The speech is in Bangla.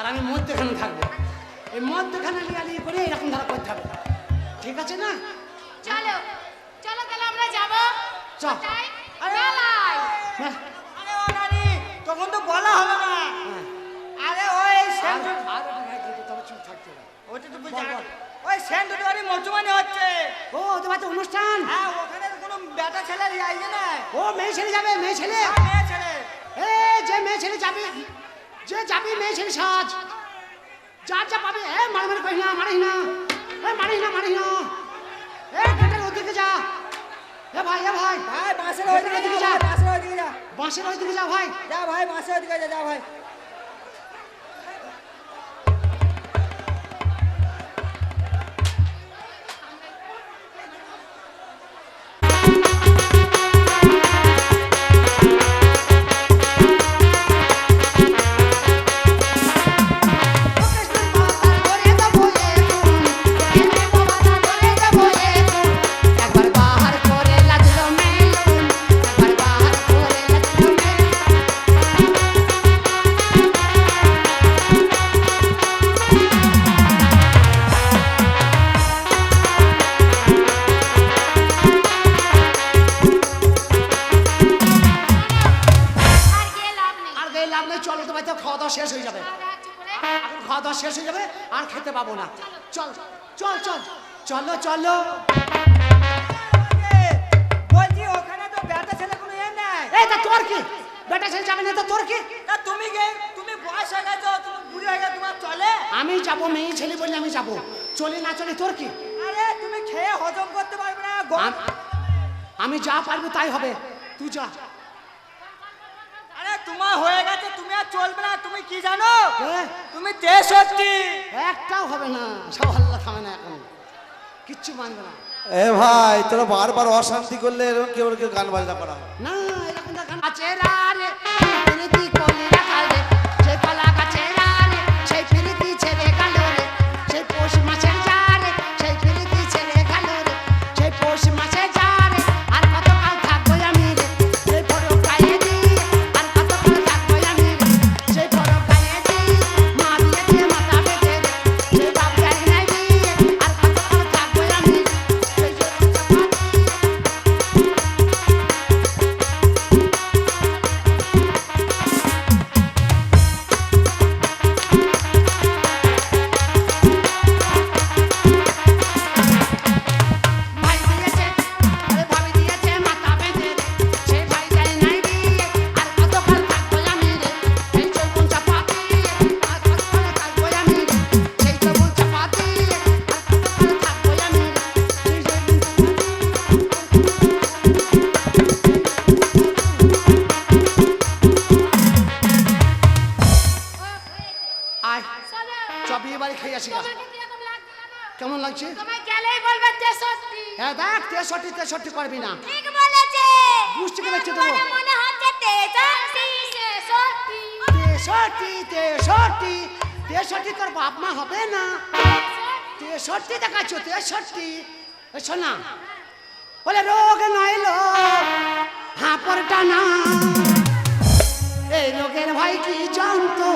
আর আমি মধ্যখানে থাকব। এই মধ্যখানে লিয়ালি করে এরকম ধারা করতে হবে। ঠিক আছে না? চলো চলো তাহলে আমরা যাব। চল। হ্যাঁ, আরে ও নানি তখন তো বলা হবে না। হ্যাঁ। আরে ওই তো। ওই সেন্ট মরচুমানি হচ্ছে। ও ওদের বাড়িতে অনুষ্ঠান? হ্যাঁ ওখানে তো কোনো বেটা ছেলে আইছে না ও মেয়ে ছেলে যাবে মেয়ে ছেলে। হ্যাঁ, মেয়ে ছেলে। এ যে মেয়ে ছেলে যাবে। যে যাবি মেয়ে ছেলে সাজ যা যা পাবি এ মারি মারি করিস না মারিস না এ মারিস না মারিস না এ গেটের ওদিকে যা এ ভাই এ ভাই ভাই বাসের ওদিকে যা বাসের ওইদিকে যা। বাঁশের ওদিকে যা ভাই। যা ভাই বাসের ওদিকে যা যা ভাই। খেতে পাবো না। চল চল চল চলো চলো। বলছি ওখানে তো বেটা ছেলে কোনো এ নাই। এই তা তোর কি? বেটা ছেলে যাবে না তো তোর কি? তা তুমি গে তুমি বয়স হয়ে গেছো তুমি বুড়ি হয়ে গেছো তোমার চলে? আমি যাব মেয়ে ছেলে বলে আমি যাব। চলে না চলে তোর কি? আরে তুমি খেয়ে হজম করতে পারবে না আমি যা পারব তাই হবে। তুই যা। আরে তোমার হয়ে তুমি আর চলবে না তুমি কি জানো? তুমি তেষট্টি। একটাও হবে না। সব আল্লাহ থামে না এখন। কিচ্ছু মানবে না। এ ভাই তোরা বারবার অশান্তি করলে এরকম কেউ কেউ গান বাজনা করা হয়। না এরকম দেখান আছে রে লাগছে তোমায় গেলেই বলবে তেষট্টি। হ্যাঁ দেখ তেষট্টি তেষট্টি করবি না। ঠিক বলেছে। বুঝতে পেরেছি তো। মনে হচ্ছে তেষট্টি তেষট্টি। তেষট্টি তেষট্টি। তেষট্টি তোর বাপ মা হবে না? তেষট্টি দেখাচ্ছ তেষট্টি। এ শোনা। বলে রোগ নইলো হাঁপর টানা। এই রোগের ভাই কি জানতো